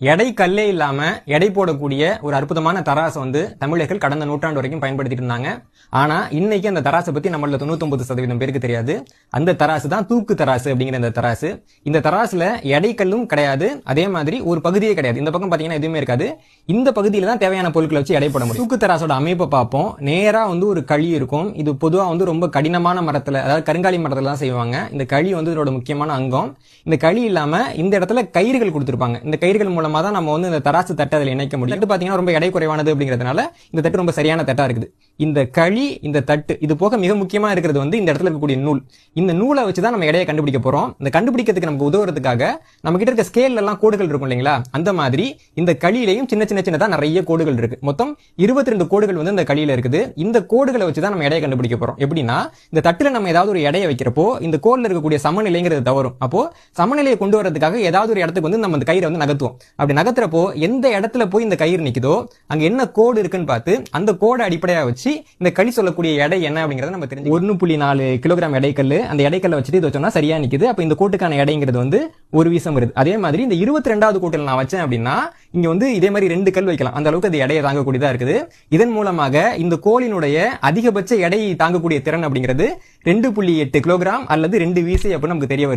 எடை கல்லே இல்லாம எடை போடக்கூடிய ஒரு அற்புதமான தராசை வந்து தமிழர்கள் கடந்த நூற்றாண்டு வரைக்கும் பயன்படுத்திட்டு இருந்தாங்க. ஆனா இன்னைக்கு அந்த தராசை பத்தி நம்மள தொண்ணூத்தொன்பது சதவீதம் பேருக்கு தெரியாது. அந்த தராசு தான் தூக்கு தராசு அப்படிங்கிற அந்த தராசு. இந்த தராசுல எடை கல்லும் கிடையாது. அதே மாதிரி ஒரு பகுதியே கிடையாது. இந்த பக்கம் பாத்தீங்கன்னா எதுவுமே இருக்காது. இந்த பகுதியில தான் தேவையான பொருட்களை வச்சு எடை போட முடியும். தூக்கு தராசோட அமைப்பை பார்ப்போம். நேரா வந்து ஒரு களி இருக்கும். இது பொதுவா வந்து ரொம்ப கடினமான மரத்துல அதாவது கருங்காலி மரத்துல தான் செய்வாங்க. இந்த களி வந்து இதோட முக்கியமான அங்கம். இந்த களி இல்லாம இந்த இடத்துல கயிறுகள் கொடுத்துருப்பாங்க. இந்த கயிறுகள் மூலம் தான் நம்ம வந்து இந்த தராசு தட்டை அதில் இணைக்க முடியும். தட்டு பாத்தீங்கன்னா ரொம்ப எடை குறைவானது அப்படிங்கிறதுனால இந்த தட்டு ரொம்ப சரியான தட்டா இருக்குது. இந்த களி இந்த தட்டு இது போக மிக முக்கியமா இருக்கிறது வந்து இந்த இடத்துல இருக்கக்கூடிய நூல். இந்த நூலை வச்சு தான் நம்ம எடையை கண்டுபிடிக்க போறோம். இந்த கண்டுபிடிக்கிறதுக்கு நமக்கு உதவுறதுக்காக நம்ம கிட்ட இருக்க ஸ்கேல்ல எல்லாம் கோடுகள் இருக்கும் இல்லைங்களா? அந்த மாதிரி இந்த களியிலையும் சின்ன சின்ன சின்னதா நிறைய கோடுகள் இருக்கு. மொத்தம் இருபத்தி ரெண்டு கோடுகள் வந்து இந்த களியில இருக்குது. இந்த கோடுகளை வச்சு தான் நம்ம எடையை கண்டுபிடிக்க போறோம். எப்படின்னா இந்த தட்டுல நம்ம ஏதாவது ஒரு எடையை வைக்கிறப்போ இந்த கோல்ல இருக்கக்கூடிய சமநிலைங்கிறது தவறும். அப்போ சமநிலையை கொண்டு வரதுக்காக ஏதாவது ஒரு இடத்துக்கு வந்து நம்ம இந்த கயிறை வந்து நகர்த்துவோம். அப்படி நகர்த்துறப்போ எந்த இடத்துல போய் இந்த கயிறு நிக்குதோ அங்க என்ன கோடு இருக்குன்னு பார்த்து அந்த கோடை அடிப்படையா வச்சு இந்த களி சொல்லக்கூடிய எடை என்ன அப்படிங்கறத நம்ம தெரிஞ்சு ஒன்னு புள்ளி நாலு கிலோகிராம் எடைக்கல் அந்த எடைக்கல்ல வச்சுட்டு இது வச்சோம்னா சரியா நிக்குது. அப்போ இந்த கோட்டுக்கான எடைங்கிறது வந்து ஒரு வீசம் வருது. அதே மாதிரி இந்த இருபத்தி ரெண்டாவது கோட்டில் நான் வச்சேன் அப்படின்னா இங்க வந்து இதே மாதிரி ரெண்டு கல் வைக்கலாம். அந்த அளவுக்கு அது எடையை தாங்கக்கூடியதா இருக்குது. இதன் மூலமாக இந்த கோலினுடைய அதிகபட்ச எடை தாங்கக்கூடிய திறன் அப்படிங்கிறது ரெண்டு புள்ளி எட்டு கிலோகிராம் அல்லது ரெண்டு வீசை அப்படின்னு நமக்கு தெரிய வருது.